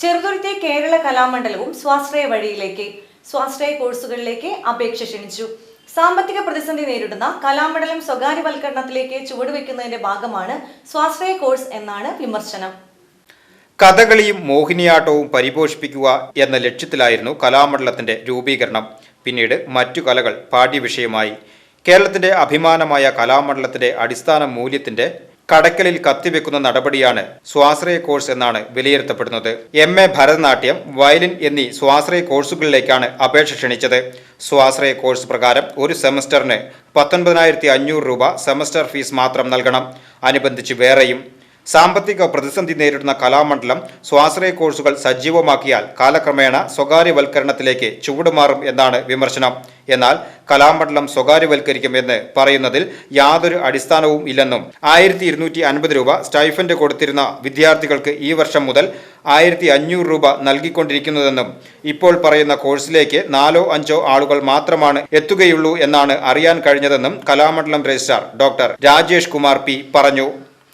ചെറുതുരുത്തി കേരള കലാമണ്ഡലവും സ്വാശ്രയ വഴിയിലേക്ക് സ്വാശ്രയ കോഴ്സുകളിലേക്ക് അപേക്ഷ ക്ഷണിച്ചു. സാമ്പത്തിക പ്രതിസന്ധി നേരിടുന്ന കലാമണ്ഡലം സ്വകാര്യവൽക്കരണത്തിലേക്ക് ചുവടുവെക്കുന്നതിന്റെ ഭാഗമാണ് സ്വാശ്രയ കോഴ്സ് എന്നാണ് വിമർശനം. കഥകളിയും മോഹിനിയാട്ടവും പരിപോഷിപ്പിക്കുക എന്ന ലക്ഷ്യത്തിലായിരുന്നു കലാമണ്ഡലത്തിന്റെ രൂപീകരണം. പിന്നീട് മറ്റു കലകൾ പാഠ്യവിഷയമായി. കേരളത്തിന്റെ അഭിമാനമായ കലാമണ്ഡലത്തിന്റെ അടിസ്ഥാന മൂല്യത്തിന്റെ കടക്കലിൽ കത്തിവെക്കുന്ന നടപടിയാണ് സ്വാശ്രയ കോഴ്സ് എന്നാണ് വിലയിരുത്തപ്പെടുന്നത്. എം എ ഭരതനാട്യം വയലിൻ എന്നീ സ്വാശ്രയ കോഴ്സുകളിലേക്കാണ് അപേക്ഷ ക്ഷണിച്ചത്. സ്വാശ്രയ കോഴ്സ് പ്രകാരം ഒരു സെമസ്റ്ററിന് പത്തൊൻപതിനായിരത്തി അഞ്ഞൂറ് രൂപ സെമസ്റ്റർ ഫീസ് മാത്രം നൽകണം. അനുബന്ധിച്ച് വേറെയും സാമ്പത്തിക പ്രതിസന്ധി നേരിടുന്ന കലാമണ്ഡലം സ്വാശ്രയ കോഴ്സുകൾ സജീവമാക്കിയാൽ കാലക്രമേണ സ്വകാര്യവൽക്കരണത്തിലേക്ക് ചുവടുമാറും എന്നാണ് വിമർശനം. എന്നാൽ കലാമണ്ഡലം സ്വകാര്യവൽക്കരിക്കുമെന്ന് പറയുന്നതിൽ യാതൊരു അടിസ്ഥാനവും ഇല്ലെന്നും ആയിരത്തി ഇരുന്നൂറ്റി അൻപത് രൂപ സ്റ്റൈഫൻഡ് കൊടുത്തിരുന്ന വിദ്യാർത്ഥികൾക്ക് ഈ വർഷം മുതൽ ആയിരത്തി അഞ്ഞൂറ് രൂപ നൽകിക്കൊണ്ടിരിക്കുന്നതെന്നും ഇപ്പോൾ പറയുന്ന കോഴ്സിലേക്ക് നാലോ അഞ്ചോ ആളുകൾ മാത്രമാണ് എത്തുകയുള്ളൂ എന്നാണ് അറിയാൻ കഴിഞ്ഞതെന്നും Kalamandalam registrar doctor Rajesh Kumar P പറഞ്ഞു.